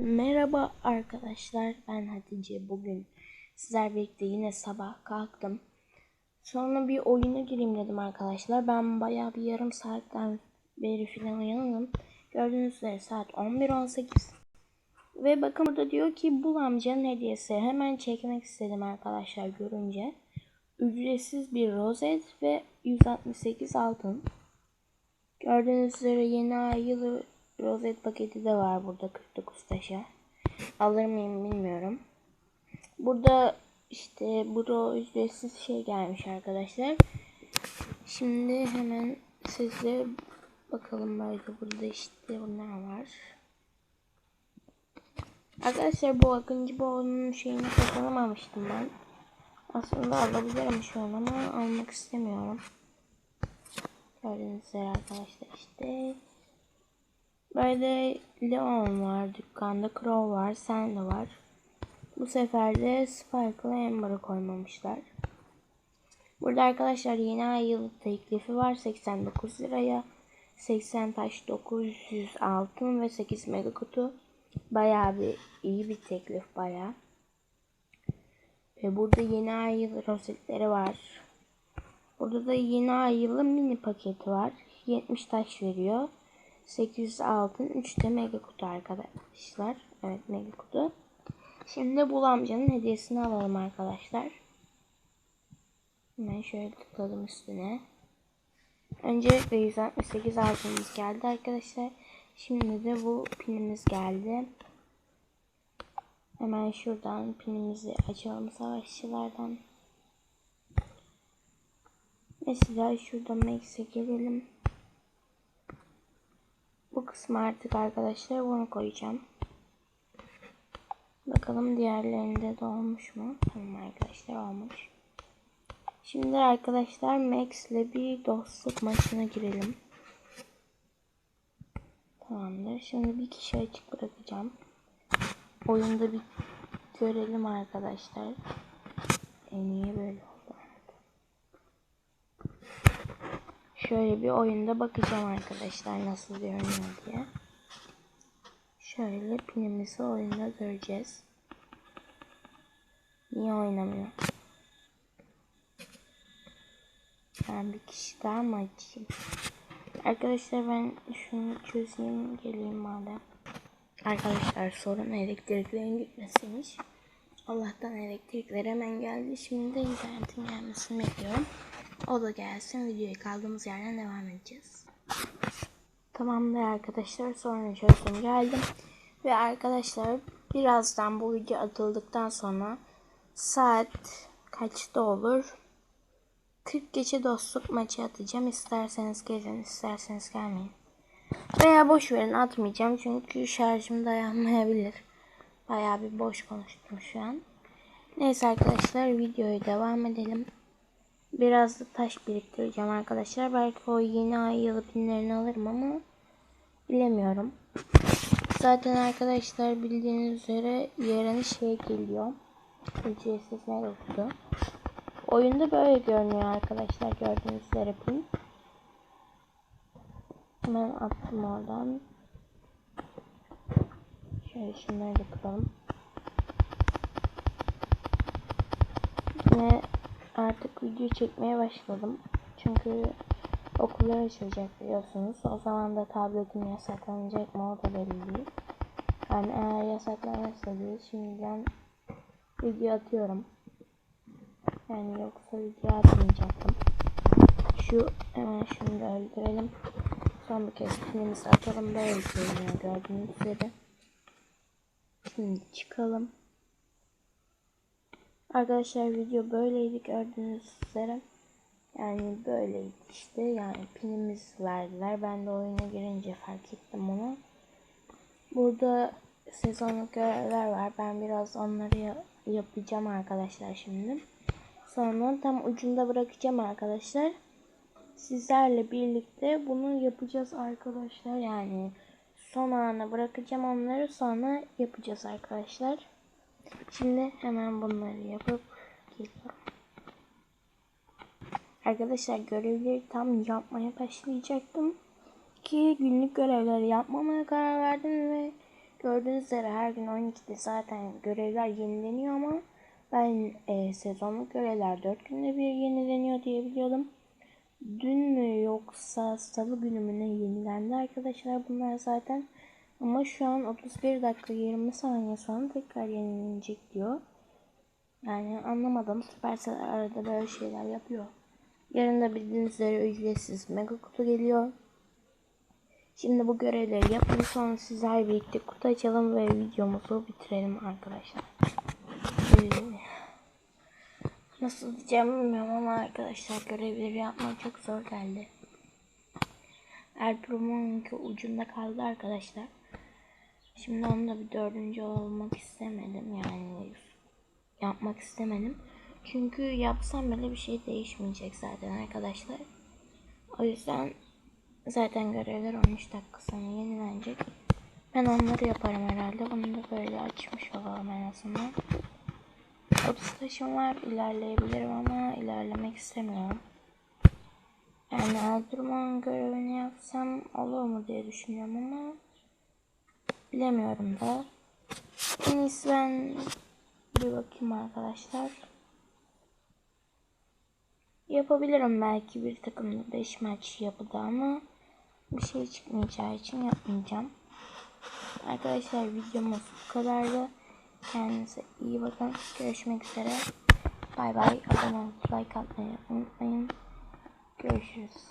Merhaba arkadaşlar ben Hatice. Bugün sizler birlikte yine sabah kalktım. Sonra bir oyuna gireyim dedim arkadaşlar. Ben bayağı bir yarım saatten beri filan uyandım. Gördüğünüz üzere saat 11.18 ve bakın burada diyor ki bul amcanın hediyesi. Hemen çekmek istedim arkadaşlar görünce. Ücretsiz bir rozet ve 168 altın. Gördüğünüz üzere yeni ay yılı rozet paketi de var burada 49 taşa. Alır mıyım bilmiyorum. Burada işte bu ücretsiz şey gelmiş arkadaşlar. Şimdi hemen sizle bakalım böyle burada işte bunlar var. Arkadaşlar bu Akıncı Boğazı'nın şeyini kazanamamıştım ben. Aslında alabilirim şu an ama almak istemiyorum. Gördüğünüz üzere arkadaşlar işte. Böyle Leon var dükkanda. Crow var. Sandy var. Bu sefer de Sparkle Amber'ı koymamışlar. Burada arkadaşlar yeni ay yılı teklifi var. 89 liraya. 80 taş 900 altın ve 8 mega kutu. Bayağı bir iyi bir teklif bayağı. Ve burada yeni ay yılı rozetleri var. Burada da yeni ay yılı mini paketi var. 70 taş veriyor. 800 altın 3 de mega kutu arkadaşlar. Evet mega kutu. Şimdi bu amcanın hediyesini alalım arkadaşlar. Hemen şöyle tıkladım üstüne. Öncelikle 168 altınımız geldi arkadaşlar. Şimdi de bu pinimiz geldi. Hemen şuradan pinimizi açalım savaşçılardan. Mesela şuradan Max'e gelelim. Kısmı artık arkadaşlar bunu koyacağım. Bakalım diğerlerinde de olmuş mu? Tamam arkadaşlar olmuş. Şimdi arkadaşlar Max ile bir dostluk maçına girelim. Tamamdır. Şimdi bir kişi açık bırakacağım. Oyunda bir görelim arkadaşlar. En iyi böyle Şöyle bir oyunda bakacağım arkadaşlar nasıl görünüyor diye. Şöyle pinimizi oyunda göreceğiz. Niye oynamıyor? Ben bir kişi daha mı açayım? Arkadaşlar ben şunu çözeyim geleyim madem. Arkadaşlar sorun elektriklerin gitmesiymiş. Allah'tan elektrikler hemen geldi. Şimdi de internetin gelmesini bekliyorum. O da gelsin. Videoya kaldığımız yerden devam edeceğiz. Tamamdır arkadaşlar. Sonra çözdüm geldim. Ve arkadaşlar birazdan bu video atıldıktan sonra saat kaçta olur? 40 geçe dostluk maçı atacağım. İsterseniz gelin, isterseniz gelmeyin. Veya boş verin atmayacağım çünkü şarjım dayanmayabilir. Bayağı bir boş konuştum şu an. Neyse arkadaşlar videoya devam edelim. Biraz da taş biriktireceğim arkadaşlar. Belki o yeni ay yılı pinlerini alırım ama bilemiyorum. Zaten arkadaşlar bildiğiniz üzere yerine şey geliyor. Ücretsiz ne oldu? Oyunda böyle görünüyor arkadaşlar gördüğünüz üzere pin. Hemen attım oradan. Şöyle şunları da kıralım. Yine artık video çekmeye başladım. Çünkü okullar açılacak biliyorsunuz. O zaman da tabletim yasaklanacak mı o da belli. Yani eğer yasaklanırsa diye şimdiden video atıyorum. Yani yoksa video atmayacaktım. Şu hemen şunu da öldürelim. Son bir kez pinimizi atalım. Böyle görünüyor gördüğünüz üzere. Şimdi çıkalım. Arkadaşlar video böyleydi gördüğünüz üzere. Yani böyleydi işte. Yani pinimiz verdiler. Ben de oyuna girince fark ettim onu. Burada sezonluk görevler var. Ben biraz onları yapacağım arkadaşlar şimdi. Sonra tam ucunda bırakacağım arkadaşlar. Sizlerle birlikte bunu yapacağız arkadaşlar. Yani son ana bırakacağım onları sonra yapacağız arkadaşlar. Şimdi hemen bunları yapıp geliyorum. Arkadaşlar görevleri tam yapmaya başlayacaktım. Ki günlük görevleri yapmamaya karar verdim ve Gördüğünüz üzere her gün 12'de zaten görevler yenileniyor ama ben e, sezonluk görevler 4 günde bir yenileniyor diye biliyordum. Dün mü yoksa salı günü mü ne yenilendi arkadaşlar bunlar zaten. Ama şu an 31 dakika 20 saniye sonra tekrar yenilenecek diyor. Yani anlamadım. Supercell arada böyle şeyler yapıyor. Yarın da bildiğiniz üzere ücretsiz mega kutu geliyor. Şimdi bu görevleri yapın sonra sizler birlikte kutu açalım ve videomuzu bitirelim arkadaşlar. Ee, Nasıl diyeceğim bilmiyorum ama arkadaşlar görevleri yapmak çok zor geldi. Ertuğrul'unki ucunda kaldı arkadaşlar. Şimdi onda bir dördüncü olmak istemedim yani yapmak istemedim. Çünkü yapsam bile bir şey değişmeyecek zaten arkadaşlar. O yüzden zaten görevler 13 dakika sonra yenilenecek. Ben onları yaparım herhalde. Bunu da böyle açmış olalım en azından. 30 taşım var. ilerleyebilirim ama ilerlemek istemiyorum. Yani Eldurman görevini yapsam olur mu diye düşünüyorum ama bilemiyorum da. En iyisi ben bir bakayım arkadaşlar. Yapabilirim belki bir takım 5 maç yapıda ama bir şey çıkmayacağı için yapmayacağım. Arkadaşlar videomuz bu kadardı. Kendinize iyi bakın. Görüşmek üzere. Bay bay. Abone olup like atmayı unutmayın. Görüşürüz.